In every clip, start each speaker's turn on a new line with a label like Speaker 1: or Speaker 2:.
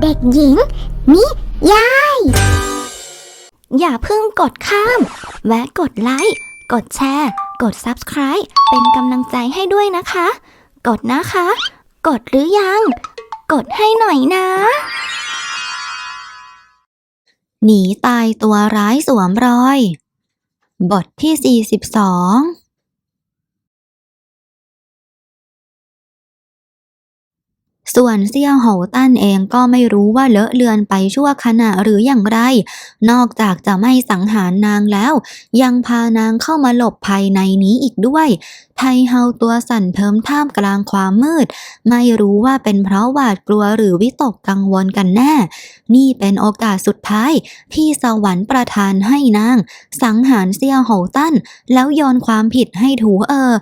Speaker 1: เด็กหญิง นิยาย อย่าเพิ่งกดข้าม แวะกดไลค์ กดแชร์ กด Subscribe เป็นกำลังใจให้ด้วยนะคะ กดนะคะ กดหรือยัง กดให้หน่อยนะ หนีตายตัวร้ายสวมรอย บทที่ 42 ส่วนเซี่ยวโหตั้นเองก็ไม่รู้ว่าเลอะเลือนไปชั่วขณะหรืออย่างไร นอกจากจะไม่สังหารนางแล้ว ยังพานางเข้ามาหลบภายในนี้อีกด้วย ไทเฮาตัวสั่นเทิมท่ามกลางความมืด ไม่รู้ว่าเป็นเพราะหวาดกลัวหรือวิตกกังวลกันแน่ นี่เป็นโอกาสสุดท้าย ที่สวรรค์ประทานให้นาง สังหารเซี่ยวโหตั้นแล้วโยนความผิดให้ถูเออ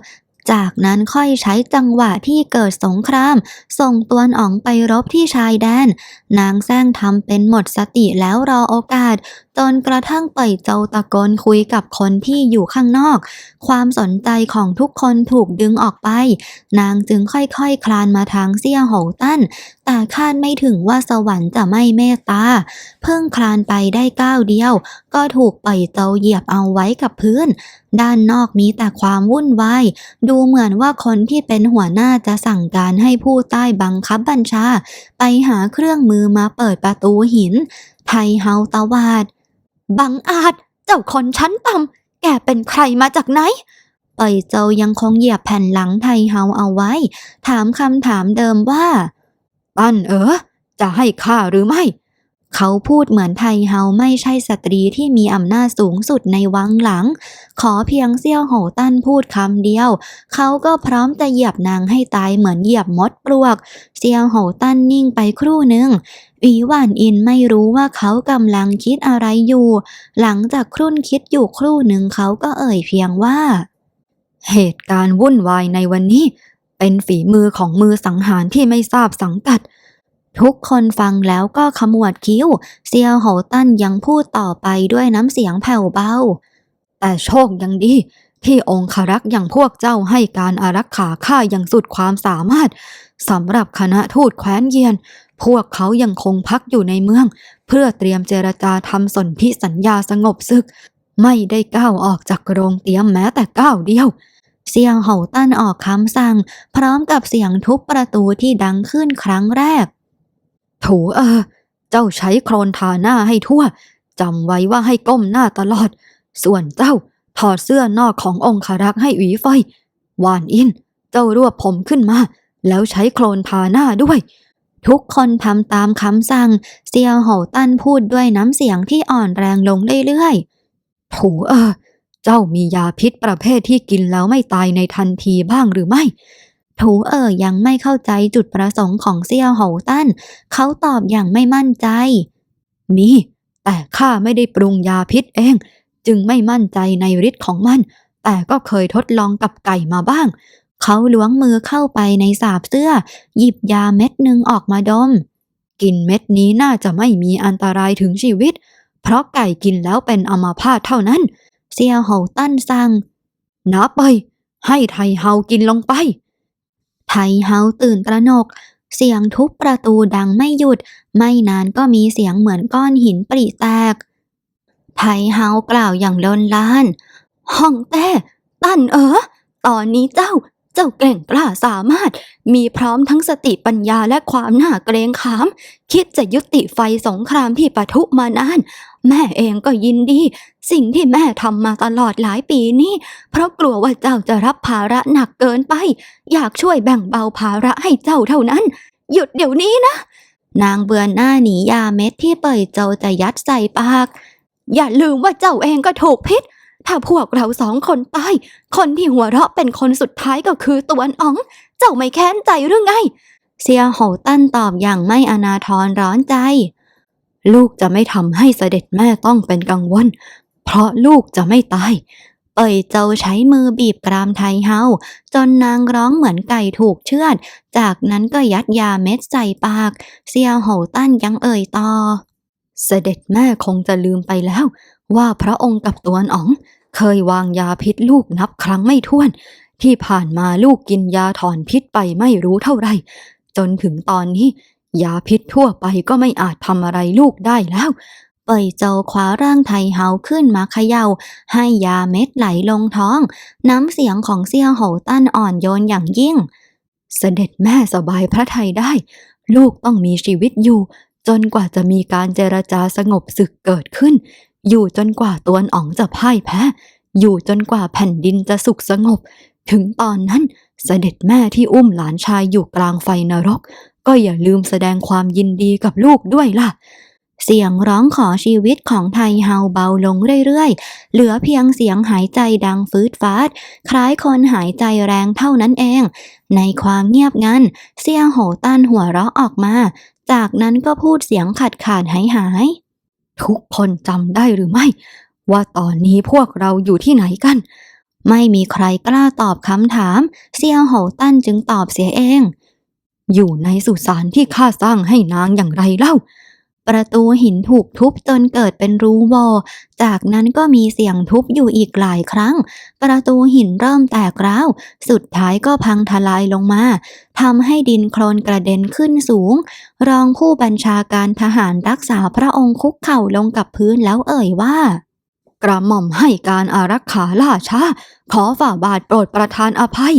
Speaker 1: จากนั้นค่อยใช้จังหวะที่เกิดสงคราม ส่งตวนอ๋องไปรบที่ชายแดน นางแซงทำเป็นหมดสติแล้วรอโอกาส จนกระทั่งเป่ยเจ้าตะโกนคุยกับคนที่อยู่ข้างนอก ความสนใจของทุกคนถูกดึงออกไป นางจึงค่อยๆคคลานมาทางเซี่ยโหตั้น แต่คาดไม่ถึงว่าสวรรค์จะไม่เมตตา เพิ่งคลานไปได้ก้าวเดียว ก็ถูกเป่ยเจ้าเหยียบเอาไว้กับพื้น ด้านนอกมีแต่ความวุ่นวาย ดูเหมือนว่าคนที่เป็นหัวหน้าจะสั่งการให้ผู้ใต้บังคับบัญชา ไปหาเครื่องมือมาเปิดประตูหิน ไทเฮาตวาด บังอาจ เจ้าคนชั้นต่ำ แกเป็นใครมาจากไหนเป่ยเจ้ายังคงเหยียบแผ่นหลังไทเฮาเอาไว้ ถามคำถามเดิมว่า ตั้นเออ จะให้ข้าหรือไม่ เขาพูดเหมือนไทเฮาไม่ใช่สตรีที่มีอำนาจสูงสุดในวังหลัง ขอเพียงเซี่ยวโหตั้นพูดคำเดียว เขาก็พร้อมจะเหยียบนางให้ตายเหมือนเหยียบมดปลวก เซี่ยวโหตั้นนิ่งไปครู่หนึ่งอีหวานอินไม่รู้ว่าเขากำลังคิดอะไรอยู่ หลังจากครุ่นคิดอยู่ครู่หนึ่งเขาก็เอ่ยเพียงว่า เหตุการณ์วุ่นวายในวันนี้ เป็นฝีมือของมือสังหารที่ไม่ทราบสังกัด ทุกคนฟังแล้วก็ขมวดคิ้ว เซียวโหตั้นยังพูดต่อไปด้วยน้ำเสียงแผ่วเบา แต่โชคยังดี ที่องครักษ์อย่างพวกเจ้าให้การอารักขาข้าอย่างสุดความสามารถสำหรับคณะทูตแคว้นเยียน พวกเขายังคงพักอยู่ในเมือง เพื่อเตรียมเจรจาทำสนธิสัญญาสงบศึก ไม่ได้ก้าวออกจากโรงเตรียมแม้แต่ก้าวเดียวเสียงเห่าตั้นออกคำสั่ง พร้อมกับเสียงทุบประตูที่ดังขึ้นครั้งแรก ถูเออ เจ้าใช้โครนทาหน้าให้ทั่วจำไว้ว่าให้ก้มหน้าตลอด ส่วนเจ้าถอดเสื้อนอกขององคารักษ์ให้หวีไฟวานอิน เจ้ารวบผมขึ้นมา แล้วใช้โครนทาหน้าด้วย ทุกคนทำตามคำสั่ง เซียวโหตันพูดด้วยน้ำเสียงที่อ่อนแรงลงเรื่อยๆถูเออ เจ้ามียาพิษประเภทที่กินแล้วไม่ตายในทันทีบ้างหรือไม่ ถูเอ๋อยังไม่เข้าใจจุดประสงค์ของเซี่ยวโหตั้น เขาตอบอย่างไม่มั่นใจ มี แต่ข้าไม่ได้ปรุงยาพิษเอง จึงไม่มั่นใจในฤทธิ์ของมัน แต่ก็เคยทดลองกับไก่มาบ้าง เขาล้วงมือเข้าไปในสาบเสื้อ หยิบยาเม็ดหนึ่งออกมาดม กินเม็ดนี้น่าจะไม่มีอันตรายถึงชีวิต เพราะไก่กินแล้วเป็นอมาพาตเท่านั้น เซียวโหตั้นสั่งนับไป ให้ไทเฮากินลงไป ไทเฮาตื่นตระหนก เสียงทุบประตูดังไม่หยุด ไม่นานก็มีเสียงเหมือนก้อนหินปริแตกไทเฮากล่าวอย่างลนลาน ห้องแต้ ตั้นเออ ตอนนี้เจ้า เจ้าเก่งกล้าสามารถ มีพร้อมทั้งสติปัญญาและความน่าเกรงขาม คิดจะยุติไฟสงครามที่ปะทุมานาน แม่เองก็ยินดี สิ่งที่แม่ทำมาตลอดหลายปีนี้ เพราะกลัวว่าเจ้าจะรับภาระหนักเกินไป อยากช่วยแบ่งเบาภาระให้เจ้าเท่านั้น หยุดเดี๋ยวนี้นะ นางเบือนหน้าหนียาเม็ดที่เปิดโจจะยัดใส่ปาก อย่าลืมว่าเจ้าเองก็ถูกพิษ ถ้าพวกเราสองคนตาย คนที่หัวเราะเป็นคนสุดท้ายก็คือตวนอ๋อง เจ้าไม่แค้นใจหรือไง เซียโหตั้นตอบอย่างไม่อนาทรร้อนใจ ลูกจะไม่ทำให้เสด็จแม่ต้องเป็นกังวล เพราะลูกจะไม่ตาย เป่ยเจ้าใช้มือบีบกรามไทเฮาจนนางร้องเหมือนไก่ถูกเชือด จากนั้นก็ยัดยาเม็ดใส่ปาก เซียโหตั้นยังเอ่ยต่อ เสด็จแม่คงจะลืมไปแล้ว ว่าพระองค์กับตัวนอ๋อง เคยวางยาพิษลูกนับครั้งไม่ถ้วน ที่ผ่านมาลูกกินยาถอนพิษไปไม่รู้เท่าไร จนถึงตอนนี้
Speaker 2: ยาพิษทั่วไปก็ไม่อาจทำอะไรลูกได้แล้ว
Speaker 1: เป่ยโจวคว้าร่างไทเฮาขึ้นมาเขยา่า ให้ยาเม็ดไหลลงท้อง น้ำเสียงของเซี่ยวโหตั้นอ่อนโยนอย่างยิ่ง
Speaker 2: เสด็จแม่สบายพระทัยได้ ลูกต้องมีชีวิตอยู่ จนกว่าจะมีการเจรจาสงบศึกเกิดขึ้น อยู่จนกว่าตวนอ๋องจะพ่ายแพ้ อยู่จนกว่าแผ่นดินจะสุขสงบ ถึงตอนนั้นเสด็จแม่ที่อุ้มหลานชายอยู่กลางไฟนรก ก็อย่าลืมแสดงความยินดีกับลูกด้วยล่ะ
Speaker 1: เสียงร้องขอชีวิตของไทเฮาเบาลงเรื่อยๆ เหลือเพียงเสียงหายใจดังฟืดฟาด คล้ายคนหายใจแรงเท่านั้นเอง ในความเงียบงันเสี่ยโหตันหัวเราะออกมา จากนั้นก็พูดเสียงขัดขาดหายหาย
Speaker 2: ทุกคนจำได้หรือไม่ ว่าตอนนี้พวกเราอยู่ที่ไหนกัน
Speaker 1: ไม่มีใครกล้าตอบคำถาม เซียวโหตั้นจึงตอบเสียเอง
Speaker 2: อยู่ในสุสานที่ข้าสร้างให้นางอย่างไรเล่า
Speaker 1: ประตูหินถูกทุบจนเกิดเป็นรูโวจากนั้นก็มีเสียงทุบอยู่อีกหลายครั้ง ประตูหินเริ่มแตกร้าว สุดท้ายก็พังทลายลงมาทำให้ดินโคลนกระเด็นขึ้นสูง รองผู้บัญชาการทหารรักษาพระองค์คุกเข่าลงกับพื้นแล้วเอ่ยว่า
Speaker 2: กระหม่อมให้การอารักขาล่าช้า ขอฝ่าบาทโปรดประทานอภัย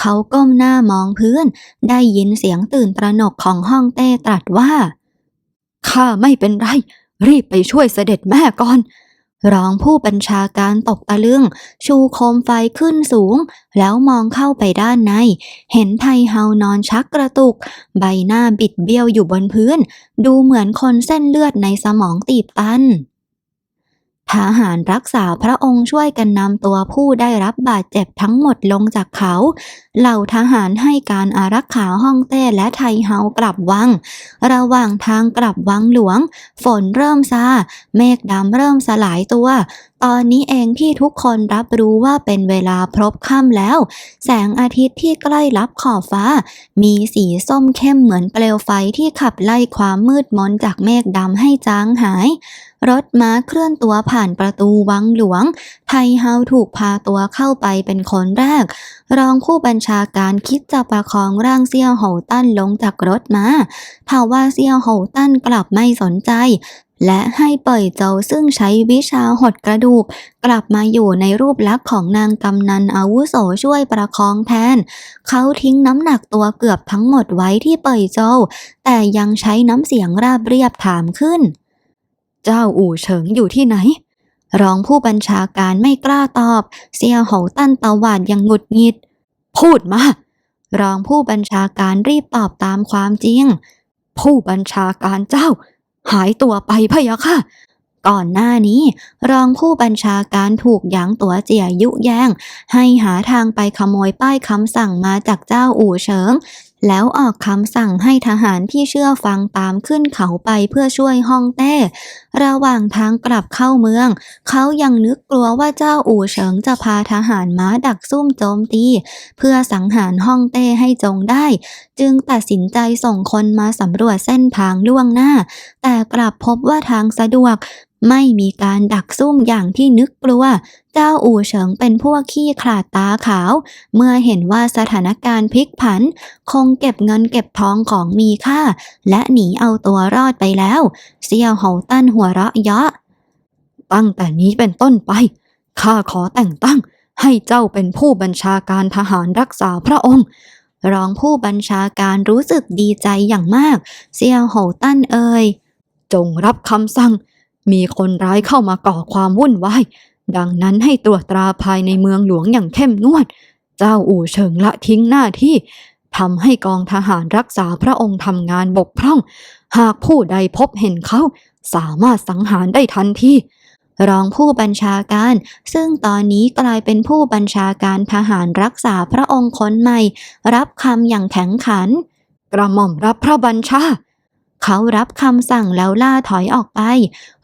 Speaker 1: เขาก้มหน้ามองพื้น ได้ยินเสียงตื่นตระหนกของห้องเต้ตรัสว่า
Speaker 2: ข้าไม่เป็นไร รีบไปช่วยเสด็จแม่ก่อน
Speaker 1: รองผู้บัญชาการตกตะลึง ชูโคมไฟขึ้นสูง แล้วมองเข้าไปด้านใน เห็นไทเฮานอนชักกระตุก ใบหน้าบิดเบี้ยวอยู่บนพื้น ดูเหมือนคนเส้นเลือดในสมองตีบตัน ทหารรักษาพระองค์ช่วยกันนำตัวผู้ได้รับบาดเจ็บทั้งหมดลงจากเขา เหล่าทหารให้การอารักขาห้องเต้และไทเฮากลับวัง ระหว่างทางกลับวังหลวง ฝนเริ่มซา เมฆดำเริ่มสลายตัว ตอนนี้เองที่ทุกคนรับรู้ว่าเป็นเวลาพรบค่ำแล้ว แสงอาทิตย์ที่ใกล้ลับขอบฟ้า มีสีส้มเข้มเหมือนเปลวไฟที่ขับไล่ความมืดมนจากเมฆดำให้จางหาย รถม้าเคลื่อนตัวผ่านประตูวังหลวง ไทเฮาถูกพาตัวเข้าไปเป็นคนแรก รองผู้บัญชาการคิดจะประคองร่างเซี่ยวโหตั้นลงจากรถม้าทว่าเซี่ยวโหตั้นกลับไม่สนใจ และให้เป่ยโจวซึ่งใช้วิชาหดกระดูก กลับมาอยู่ในรูปลักษณ์ของนางกำนันอาวุโสช่วยประคองแทน เขาทิ้งน้ำหนักตัวเกือบทั้งหมดไว้ที่เป่ยโจวแต่ยังใช้น้ำเสียงราบเรียบถามขึ้น
Speaker 2: เจ้าอู่เฉิงอยู่ที่ไหน
Speaker 1: รองผู้บัญชาการไม่กล้าตอบ เซียวโหตั้นตวาดย่างหงุดหงิด
Speaker 2: พูดมา
Speaker 1: รองผู้บัญชาการรีบตอบตามความจริง
Speaker 2: ผู้บัญชาการเจ้า หายตัวไปพะยะค่ะ
Speaker 1: ก่อนหน้านี้ รองผู้บัญชาการถูกหยางตัวเจียยุแยงให้หาทางไปขโมยป้ายคำสั่งมาจากเจ้าอู่เฉิง แล้วออกคำสั่งให้ทหารที่เชื่อฟังตามขึ้นเขาไปเพื่อช่วยฮ่องเต้ ระหว่างทางกลับเข้าเมือง เขายังนึกกลัวว่าเจ้าอู่เฉิงจะพาทหารม้าดักซุ่มโจมตี เพื่อสังหารฮ่องเต้ให้จงได้ จึงตัดสินใจส่งคนมาสำรวจเส้นทางล่วงหน้า แต่กลับพบว่าทางสะดวก ไม่มีการดักซุ่มอย่างที่นึกกลัว เจ้าอู่เฉิงเป็นพวกขี้ขลาดตาขาว เมื่อเห็นว่าสถานการณ์พลิกผัน คงเก็บเงินเก็บทองของมีค่า และหนีเอาตัวรอดไปแล้ว เซียวโหตั้นหัวเราะเยาะ
Speaker 2: ตั้งแต่นี้เป็นต้นไป ข้าขอแต่งตั้ง ให้เจ้าเป็นผู้บัญชาการทหารรักษาพระองค์
Speaker 1: รองผู้บัญชาการรู้สึกดีใจอย่างมาก เซียวโหตั้นเอ่ย
Speaker 2: จงรับคำสั่ง มีคนร้ายเข้ามาก่อความวุ่นวาย ดังนั้นให้ตรวจตราภายในเมืองหลวงอย่างเข้มงวด เจ้าอู่เฉิงละทิ้งหน้าที่ทำให้กองทหารรักษาพระองค์ทำงานบกพร่อง หากผู้ใดพบเห็นเขา สามารถสังหารได้ทันที
Speaker 1: รองผู้บัญชาการ ซึ่งตอนนี้กลายเป็นผู้บัญชาการทหารรักษาพระองค์คนใหม่ รับคำอย่างแข็งขัน
Speaker 2: กระหม่อมรับพระบัญชา
Speaker 1: เขารับคำสั่งแล้วล่าถอยออกไป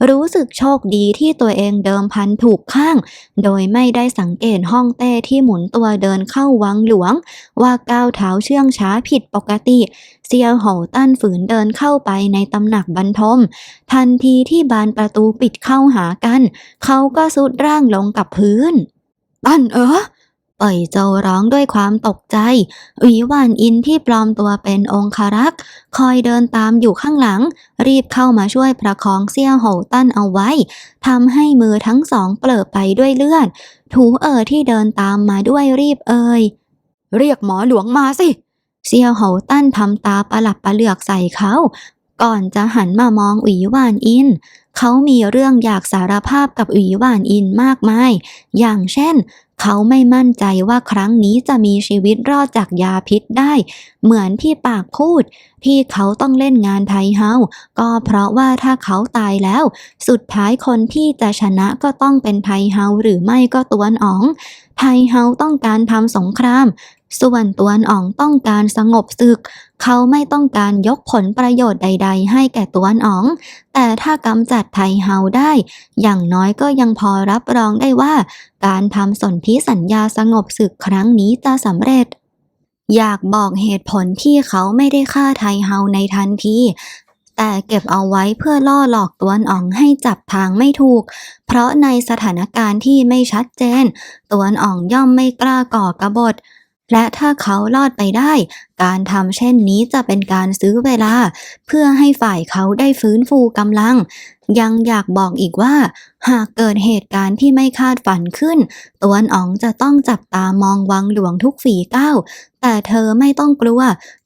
Speaker 1: รู้สึกโชคดีที่ตัวเองเดิมพันถูกข้าง โดยไม่ได้สังเกตห้องเต้ที่หมุนตัวเดินเข้าวังหลวง ว่าก้าวเท้าเชื่องช้าผิดปกติ เซียวโหตั้นฝืนเดินเข้าไปในตำหนักบรรทม ทันทีที่บานประตูปิดเข้าหากัน เขาก็สุดร่างลงกับพื้น
Speaker 2: ตั้นเออ
Speaker 1: เปเป่ยโจร้องด้วยความตกใจหวีหวานอินที่ปลอมตัวเป็นองคารักษ์คอยเดินตามอยู่ข้างหลัง รีบเข้ามาช่วยประคองเซี่ยวโหตั้นเอาไว้ทำให้มือทั้งสองเปลอไปด้วยเลือด ถูเอ๋อที่เดินตามมาด้วยรีบเอ่ย
Speaker 2: เรียกหมอหลวงมาสิ
Speaker 1: เซียวโหตั้นทำตาประหลับประเหลือกใส่เขา ก่อนจะหันมามองหวีหวานอิน เขามีเรื่องอยากสารภาพกับหวีหวานอินมากมาย อย่างเช่น เขาไม่มั่นใจว่าครั้งนี้จะมีชีวิตรอดจากยาพิษได้ เหมือนที่ปากพูด ที่เขาต้องเล่นงานไทเฮาก็เพราะว่าถ้าเขาตายแล้ว สุดท้ายคนที่จะชนะก็ต้องเป็นไทเฮาหรือไม่ก็ตัวนอ๋อง ไทเฮาต้องการทำสงคราม ส่วนตวนอ๋องต้องการสงบศึก เขาไม่ต้องการยกผลประโยชน์ใด ๆ ให้แก่ตวนอ๋อง แต่ถ้ากำจัดไทเฮาได้ อย่างน้อยก็ยังพอรับรองได้ว่า การทำสนธิสัญญาสงบศึกครั้งนี้จะสำเร็จ อยากบอกเหตุผลที่เขาไม่ได้ฆ่าไทเฮาในทันทีแต่เก็บเอาไว้เพื่อล่อหลอกตวนอ๋องให้จับทางไม่ถูก เพราะในสถานการณ์ที่ไม่ชัดเจน ตวนอ๋องย่อมไม่กล้าก่อกบฏ และถ้าเขารอดไปได้การทำเช่นนี้จะเป็นการซื้อเวลา เพื่อให้ฝ่ายเขาได้ฟื้นฟูกำลัง ยังอยากบอกอีกว่า หากเกิดเหตุการณ์ที่ไม่คาดฝันขึ้น ตวนอ๋องจะต้องจับตามองวังหลวงทุกฝีก้าวแต่เธอไม่ต้องกลัว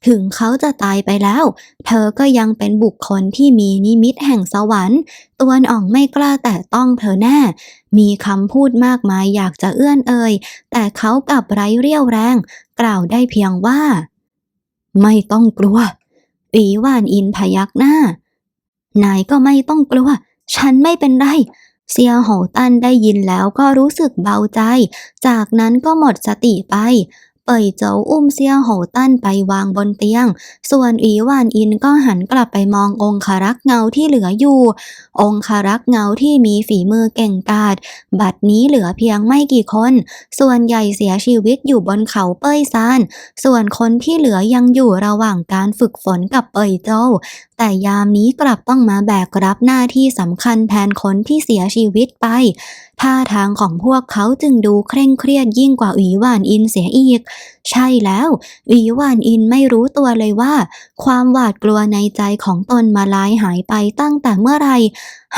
Speaker 1: ถึงเขาจะตายไปแล้ว เธอก็ยังเป็นบุคคลที่มีนิมิตแห่งสวรรค์ ตวนอ๋องไม่กล้าแต่ต้องเธอแน่ มีคำพูดมากมายอยากจะเอื้อนเอ่ย แต่เขากลับไร้เรี่ยวแรง กล่าวได้เพียงว่า
Speaker 2: ไม่ต้องกลัว
Speaker 1: หวีหวานอินพยักหน้า นายก็ไม่ต้องกลัว ฉันไม่เป็นไร เซียโหอตันได้ยินแล้วก็รู้สึกเบาใจ จากนั้นก็หมดสติไป เป่ยโจวอุ้มเซียโหตันไปวางบนเตียง ส่วนอีหวานอินก็หันกลับไปมององคารักษ์เงาที่เหลืออยู่ องคารักษ์เงาที่มีฝีมือเก่งกาจบัดนี้เหลือเพียงไม่กี่คน ส่วนใหญ่เสียชีวิตอยู่บนเขาเป้ยซาน ส่วนคนที่เหลือยังอยู่ระหว่างการฝึกฝนกับเป่ยโจว แต่ยามนี้กลับต้องมาแบกรับหน้าที่สำคัญแทนคนที่เสียชีวิตไป ท่าทางของพวกเขาจึงดูเคร่งเครียดยิ่งกว่าอีวานอินเสียอีก ใช่แล้ว อีวานอินไม่รู้ตัวเลยว่า ความหวาดกลัวในใจของตนมาลายหายไปตั้งแต่เมื่อไหร่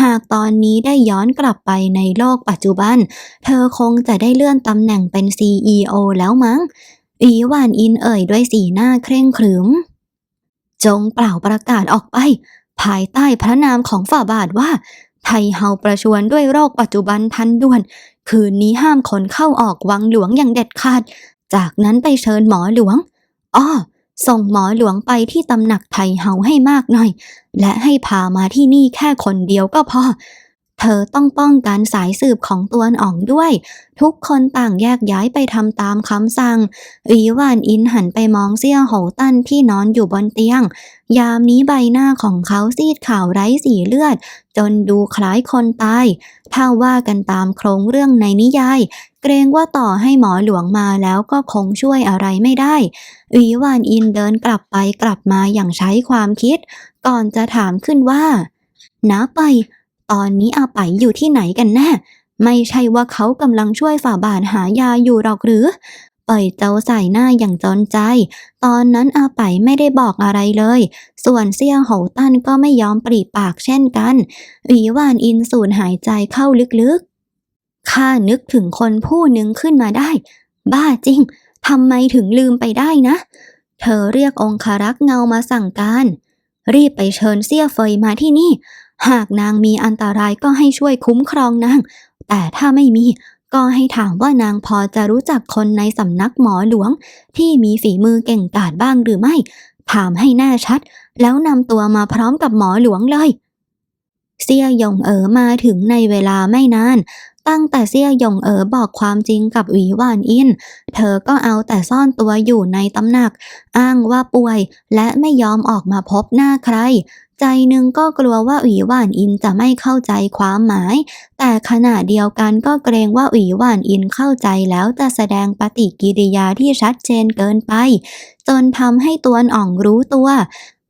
Speaker 1: หากตอนนี้ได้ย้อนกลับไปในโลกปัจจุบัน เธอคงจะได้เลื่อนตำแหน่งเป็น CEO แล้วมั้ง อีวานอินเอ่ยด้วยสีหน้าเคร่งขรึม จงเปล่าประกาศออกไป ภายใต้พระนามของฝ่าบาทว่า ไทยเฮาประชวนด้วยโรคปัจจุบันทันด่วน คืนนี้ห้ามคนเข้าออกวังหลวงอย่างเด็ดขาด จากนั้นไปเชิญหมอหลวงอ้อส่งหมอหลวงไปที่ตำหนักไทยเฮาให้มากหน่อย และให้พามาที่นี่แค่คนเดียวก็พอ เธอต้องป้องกันสายสืบของตวนอ๋องด้วย ทุกคนต่างแยกย้ายไปทำตามคำสั่งอีหวานอินหันไปมองเซี่ยโหตันที่นอนอยู่บนเตียง ยามนี้ใบหน้าของเขาซีดขาวไร้สีเลือด จนดูคล้ายคนตาย ถ้าว่ากันตามโครงเรื่องในนิยาย เกรงว่าต่อให้หมอหลวงมาแล้วก็คงช่วยอะไรไม่ได้อีวานอินเดินกลับไปกลับมาอย่างใช้ความคิด ก่อนจะถามขึ้นว่าน้าไป ตอนนี้อาไปอยู่ที่ไหนกันแน่ ไม่ใช่ว่าเขากำลังช่วยฝ่าบาทหายาอยู่หรอกหรือ เป่ยเจ้าใส่หน้าอย่างจนใจ ตอนนั้นอาไปไม่ได้บอกอะไรเลย ส่วนเซี่ยโหตันก็ไม่ยอมปรีปากเช่นกันหวีหวานอินสูดหายใจเข้าลึกๆ ข้านึกถึงคนผู้หนึ่งขึ้นมาได้ บ้าจริงทำไมถึงลืมไปได้นะ เธอเรียกองคารักษ์เงามาสั่งการ รีบไปเชิญเซี่ยเฟยมาที่นี่ หากนางมีอันตรายก็ให้ช่วยคุ้มครองนาง แต่ถ้าไม่มีก็ให้ถามว่านางพอจะรู้จักคนในสำนักหมอหลวง ที่มีฝีมือเก่งกาจบ้างหรือไม่ ถามให้แน่ชัด แล้วนำตัวมาพร้อมกับหมอหลวงเลย เซี่ยหยงเอ๋อมาถึงในเวลาไม่นาน ตั้งแต่เซี่ยหยงเอ๋อบอกความจริงกับหวีหวานอิน เธอก็เอาแต่ซ่อนตัวอยู่ในตำหนัก อ้างว่าป่วยและไม่ยอมออกมาพบหน้าใคร ใจหนึ่งก็กลัวว่าอวีหวานอินจะไม่เข้าใจความหมาย แต่ขณะเดียวกันก็เกรงว่าอวีหวานอินเข้าใจแล้วจะแสดงปฏิกิริยาที่ชัดเจนเกินไป จนทำให้ตวนอ่องรู้ตัว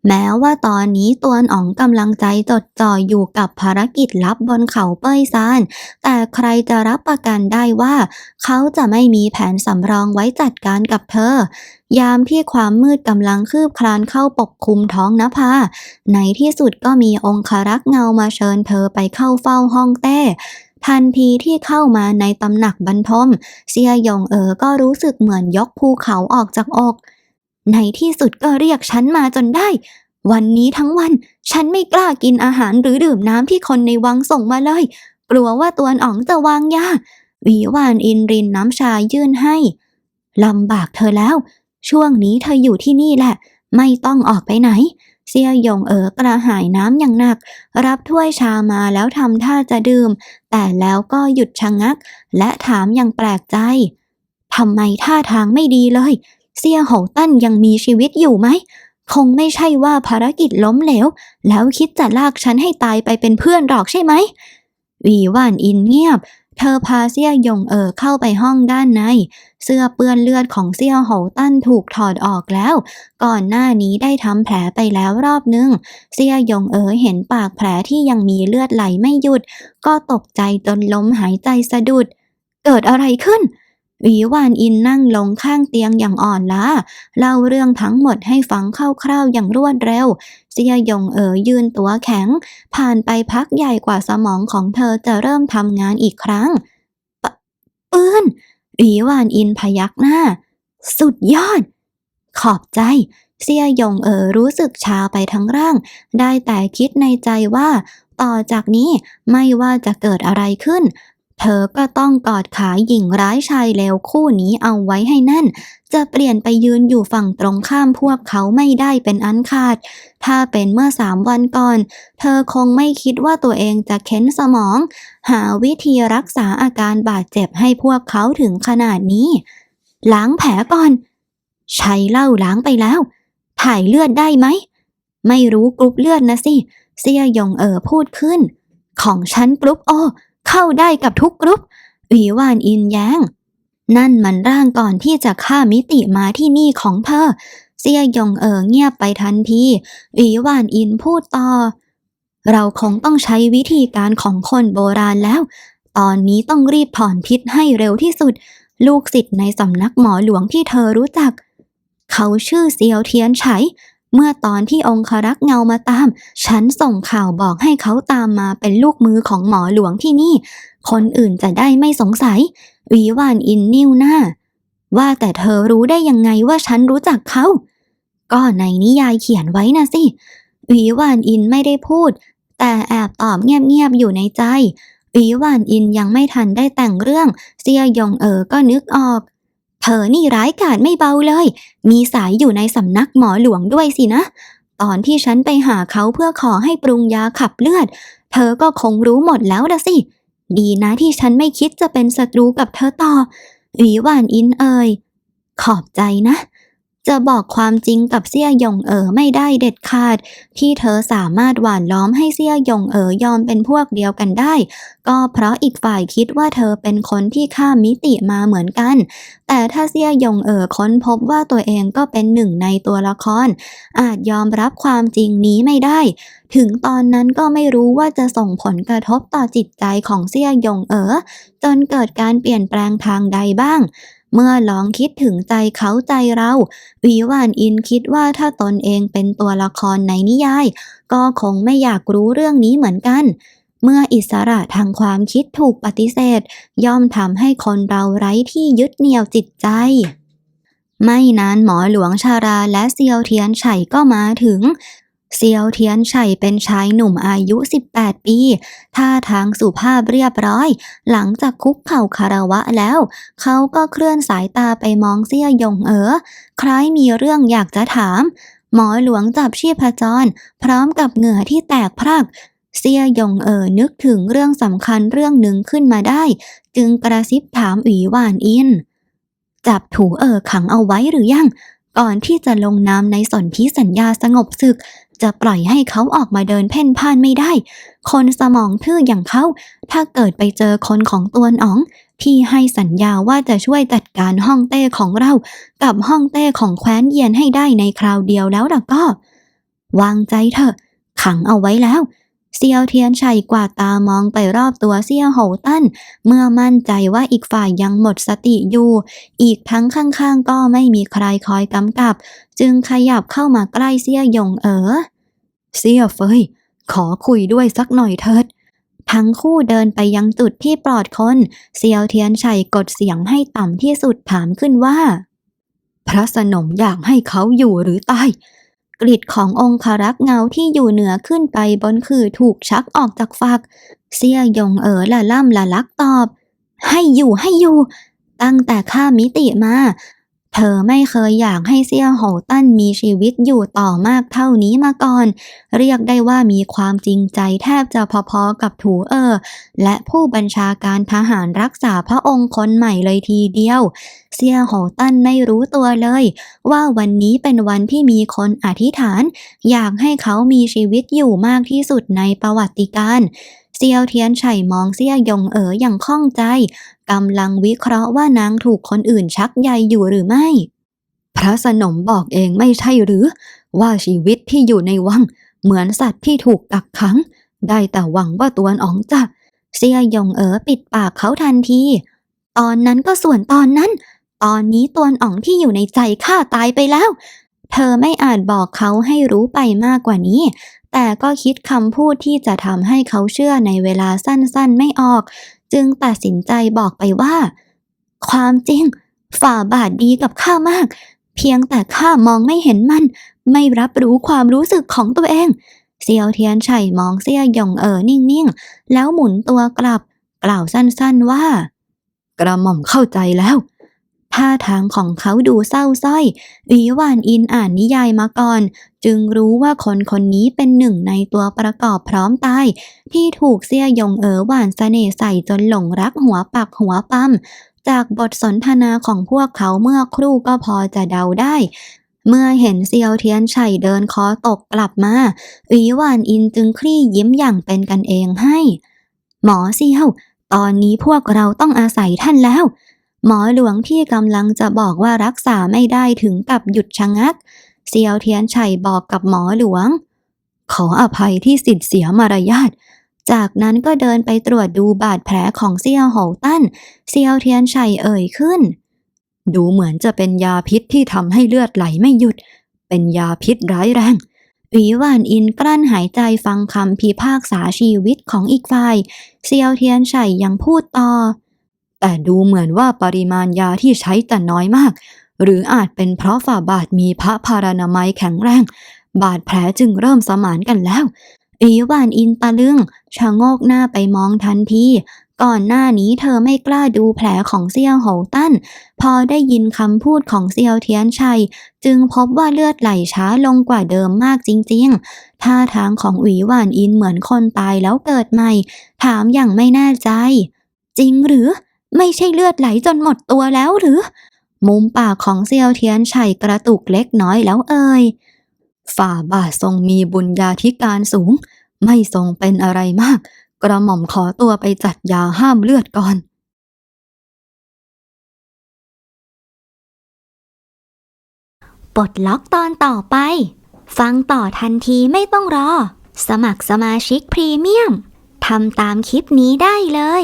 Speaker 1: แม้ว่าตอนนี้ตวนอ๋องกำลังใจจดจ่ออยู่กับภารกิจลับบนเขาเป้ยซาน แต่ใครจะรับประกันได้ว่า เขาจะไม่มีแผนสำรองไว้จัดการกับเธอ ยามที่ความมืดกำลังคืบคลานเข้าปกคลุมท้องนภา ในที่สุดก็มีองครักษ์เงามาเชิญเธอไปเข้าเฝ้าห้องเต้ทันทีที่เข้ามาในตำหนักบรรทม เซียหยงเอ๋อก็รู้สึกเหมือนยกภูเขาออกจากอก ในที่สุดก็เรียกฉันมาจนได้ วันนี้ทั้งวัน ฉันไม่กล้ากินอาหารหรือดื่มน้ำที่คนในวังส่งมาเลย กลัวว่าตัวอ๋องจะวางยาวีวานอินรินน้ำชายื่นให้ลำบากเธอแล้ว ช่วงนี้เธออยู่ที่นี่แหละ ไม่ต้องออกไปไหน เซียหยงเอ๋อกระหายน้ำอย่างหนัก รับถ้วยชามาแล้วทำท่าจะดื่ม แต่แล้วก็หยุดชะงัก และถามอย่างแปลกใจทำไมท่าทางไม่ดีเลย เซียโหตั้นยังมีชีวิตอยู่ไหม คงไม่ใช่ว่าภารกิจล้มเหลว แล้วคิดจะลากฉันให้ตายไปเป็นเพื่อนหรอกใช่ไหม วีว่านอินเงียบ เธอพาเซียหยงเอ๋อเข้าไปห้องด้านใน เสื้อเปื้อนเลือดของเซียโหตั้นถูกถอดออกแล้ว ก่อนหน้านี้ได้ทำแผลไปแล้วรอบนึง เซียหยงเอ๋อเห็นปากแผลที่ยังมีเลือดไหลไม่หยุด ก็ตกใจจนล้มหายใจสะดุด เกิดอะไรขึ้น วีวานอินนั่งลงข้างเตียงอย่างอ่อนล้าเล่าเรื่องทั้งหมดให้ฟังคร่าวๆอย่างรวดเร็ว เซียหยงเอ๋อยืนตัวแข็ง ผ่านไปพักใหญ่กว่าสมองของเธอจะเริ่มทำงานอีกครั้งปปืนหวีวานอินพยักหน้า สุดยอด ขอบใจเซียหยงเอ๋อรู้สึกชาไปทั้งร่าง ได้แต่คิดในใจว่า ต่อจากนี้ไม่ว่าจะเกิดอะไรขึ้น เธอก็ต้องกอดขาหญิงร้ายชายเลวคู่นี้เอาไว้ให้แน่น จะเปลี่ยนไปยืนอยู่ฝั่งตรงข้ามพวกเขาไม่ได้เป็นอันขาด ถ้าเป็นเมื่อสามวันก่อน เธอคงไม่คิดว่าตัวเองจะเค้นสมอง หาวิธีรักษาอาการบาดเจ็บให้พวกเขาถึงขนาดนี้ ล้างแผลก่อน ใช้เหล้าล้างไปแล้ว ถ่ายเลือดได้ไหม ไม่รู้กรุ๊ปเลือดนะสิ เซียหยงเอ๋อพูดขึ้น ของฉันกรุ๊ปโอ เข้าได้กับทุกกรุ๊ปหวีวานอินแย้ง นั่นมันร่างก่อนที่จะข้ามิติมาที่นี่ของเธอ เซียยงเอ๋อเงียบไปทันทีหวีวานอินพูดต่อ เราคงต้องใช้วิธีการของคนโบราณแล้ว ตอนนี้ต้องรีบผ่อนพิษให้เร็วที่สุด ลูกศิษย์ในสำนักหมอหลวงที่เธอรู้จัก เขาชื่อเซียวเทียนไฉ เมื่อตอนที่องครักษ์เงามาตาม ฉันส่งข่าวบอกให้เขาตามมาเป็นลูกมือของหมอหลวงที่นี่ คนอื่นจะได้ไม่สงสัย วีวานอินนิ้วหน้า ว่าแต่เธอรู้ได้ยังไงว่าฉันรู้จักเขา ก็ในนิยายเขียนไว้นะสิ วีวานอินไม่ได้พูด แต่แอบตอบเงียบๆอยู่ในใจวีวานอินยังไม่ทันได้แต่งเรื่อง เซียหยงเอ๋อก็นึกออก เธอนี่ร้ายกาจไม่เบาเลย มีสายอยู่ในสำนักหมอหลวงด้วยสินะ ตอนที่ฉันไปหาเขาเพื่อขอให้ปรุงยาขับเลือด เธอก็คงรู้หมดแล้วละสิ ดีนะที่ฉันไม่คิดจะเป็นศัตรูกับเธอต่อหวีหวานอินเอ่ยขอบใจนะ จะบอกความจริงกับเซี่ยหยงเอ๋อไม่ได้เด็ดขาด ที่เธอสามารถหวานล้อมให้เซี่ยหยงเอ๋อยอมเป็นพวกเดียวกันได้ ก็เพราะอีกฝ่ายคิดว่าเธอเป็นคนที่ข้ามมิติมาเหมือนกัน แต่ถ้าเซี่ยหยงเอ๋อค้นพบว่าตัวเองก็เป็นหนึ่งในตัวละคร อาจยอมรับความจริงนี้ไม่ได้ ถึงตอนนั้นก็ไม่รู้ว่าจะส่งผลกระทบต่อจิตใจของเซี่ยหยงเอ๋อจนเกิดการเปลี่ยนแปลงทางใดบ้าง เมื่อลองคิดถึงใจเขาใจเราวีวานอินคิดว่าถ้าตนเองเป็นตัวละครในนิยาย ก็คงไม่อยากรู้เรื่องนี้เหมือนกัน เมื่ออิสระทางความคิดถูกปฏิเสธ ย่อมทำให้คนเราไร้ที่ยึดเหนี่ยวจิตใจ ไม่นานหมอหลวงชาราและเซียวเทียนไฉก็มาถึง เซียวเทียนไฉเป็นชายหนุ่มอายุ 18 ปี ท่าทางสุภาพเรียบร้อย หลังจากคุกเข่าคารวะแล้ว เขาก็เคลื่อนสายตาไปมองเซี่ยหยงเอ๋อ คล้ายมีเรื่องอยากจะถาม หมอหลวงจับชีพจร พร้อมกับเหงื่อที่แตกพรากเซียหยงเอ๋อนึกถึงเรื่องสำคัญเรื่องหนึ่งขึ้นมาได้ จึงกระซิบถามอีหวานอิน จับถูเอ๋อขังเอาไว้หรือยัง ก่อนที่จะลงนามในสนธิสัญญาสงบศึก จะปล่อยให้เขาออกมาเดินเพ่นพ่านไม่ได้ คนสมองทื่ออย่างเขา ถ้าเกิดไปเจอคนของตัวนอ๋อง ที่ให้สัญญาว่าจะช่วยจัดการห้องเต้ของเรา กับห้องเต้ของแคว้นเยียนให้ได้ในคราวเดียวแล้วล่ะก็ วางใจเถอะ ขังเอาไว้แล้ว เซียวเทียนชัยกวาดตามองไปรอบตัวเซี่ยโหตั้น เมื่อมั่นใจว่าอีกฝ่ายยังหมดสติอยู่ อีกทั้งข้างๆก็ไม่มีใครคอยกำกับ จึงขยับเข้ามาใกล้เซียหยงเอ๋อ
Speaker 2: เสี่ยเฟย ขอคุยด้วยสักหน่อยเถิด
Speaker 1: ทั้งคู่เดินไปยังจุดที่ปลอดคนเซียวเทียนชัยกดเสียงให้ต่ำที่สุดถามขึ้นว่า
Speaker 2: พระสนมอยากให้เขาอยู่หรือตาย
Speaker 1: กริดขององครักษ์เงาที่อยู่เหนือขึ้นไปบนคือถูกชักออกจากฝัก เสี่ยยงเอ๋อละล่ำละลักตอบ ให้อยู่ให้อยู่ ตั้งแต่ข้ามิติมา เธอไม่เคยอยากให้เซี่ยโหตั้นมีชีวิตอยู่ต่อมากเท่านี้มาก่อน เรียกได้ว่ามีความจริงใจแทบจะพอๆกับถูเออ และผู้บัญชาการทหารรักษาพระองค์คนใหม่เลยทีเดียว เซี่ยโหตั้นไม่รู้ตัวเลย ว่าวันนี้เป็นวันที่มีคนอธิษฐาน อยากให้เขามีชีวิตอยู่มากที่สุดในประวัติการ เซียวเทียนไฉมองเซี่ยหยงเอ๋ออย่างข้องใจกำลังวิเคราะห์ว่านางถูกคนอื่นชักใยอยู่หรือไม่
Speaker 2: พระสนมบอกเองไม่ใช่หรือ ว่าชีวิตที่อยู่ในวัง เหมือนสัตว์ที่ถูกกักขัง ได้แต่หวังว่าตัวอ๋องจะ
Speaker 1: เซี่ยหยงเอ๋อปิดปากเขาทันที ตอนนั้นก็ส่วนตอนนั้น ตอนนี้ตัวนอ๋องที่อยู่ในใจข้าตายไปแล้ว เธอไม่อาจบอกเขาให้รู้ไปมากกว่านี้ แต่ก็คิดคำพูดที่จะทำให้เขาเชื่อในเวลาสั้นๆไม่ออก จึงตัดสินใจบอกไปว่า ความจริง ฝ่าบาทดีกับข้ามาก เพียงแต่ข้ามองไม่เห็นมัน ไม่รับรู้ความรู้สึกของตัวเอง เซียวเทียนไฉมองเซี่ยหยงเอ๋อนิ่งๆ แล้วหมุนตัวกลับ กล่าวสั้นๆว่า
Speaker 2: กระหม่อมเข้าใจแล้ว
Speaker 1: ท่าทางของเขาดูเศร้าส้อยอีหวานอินอ่านนิยายมาก่อน จึงรู้ว่าคนคนนี้เป็นหนึ่งในตัวประกอบพร้อมตายที่ถูกเสี่ยหยงเอ๋อหวานเสน่ห์ใส่จนหลงรักหัวปักหัวปั๊มจากบทสนทนาของพวกเขาเมื่อครู่ก็พอจะเดาได้ เมื่อเห็นเซียวเทียนไฉเดินคอตกกลับมาอีหวานอินจึงคลี่ยิ้มอย่างเป็นกันเองให้ หมอเซียว ตอนนี้พวกเราต้องอาศัยท่านแล้ว หมอหลวงที่กำลังจะบอกว่ารักษาไม่ได้ถึงกับหยุดชะงัก เซียวเทียนไฉบอกกับหมอหลวง
Speaker 2: ขออภัยที่สิทธิ์เสียมารยาท
Speaker 1: จากนั้นก็เดินไปตรวจดูบาดแผลของเซียวโหตั้น เซียวเทียนไฉเอ่ยขึ้น
Speaker 2: ดูเหมือนจะเป็นยาพิษที่ทำให้เลือดไหลไม่หยุด เป็นยาพิษร้ายแรง
Speaker 1: หวีหวานอินกลั้นหายใจฟังคำพิพากษาชีวิตของอีกฝ่าย เซียวเทียนไฉยังพูดต่อ
Speaker 2: แต่ดูเหมือนว่าปริมาณยาที่ใช้จะน้อยมาก หรืออาจเป็นเพราะฝ่าบาทมีพระพารานามัยแข็งแรง บาดแผลจึงเริ่มสมานกันแล้ว
Speaker 1: อีวานอินตะลึงชะโงกหน้าไปมองทันทีก่อนหน้านี้เธอไม่กล้าดูแผลของเซียวโหตั้น พอได้ยินคำพูดของเซียวเทียนชัย จึงพบว่าเลือดไหลช้าลงกว่าเดิมมากจริงๆ ท่าทางของหวีหวานอินเหมือนคนตายแล้วเกิดใหม่ ถามอย่างไม่แน่ใจ จริงหรือ ไม่ใช่เลือดไหลจนหมดตัวแล้วหรือ มุมปากของเซียวเทียนชัยกระตุกเล็กน้อยแล้วเอ่ย
Speaker 2: ฝ่าบาททรงมีบุญญาธิการสูง ไม่ทรงเป็นอะไรมาก กระหม่อมขอตัวไปจัดยาห้ามเลือดก่อน
Speaker 1: ปลดล็อกตอนต่อไป ฟังต่อทันทีไม่ต้องรอ สมัครสมาชิกพรีเมียมทำตามคลิปนี้ได้เลย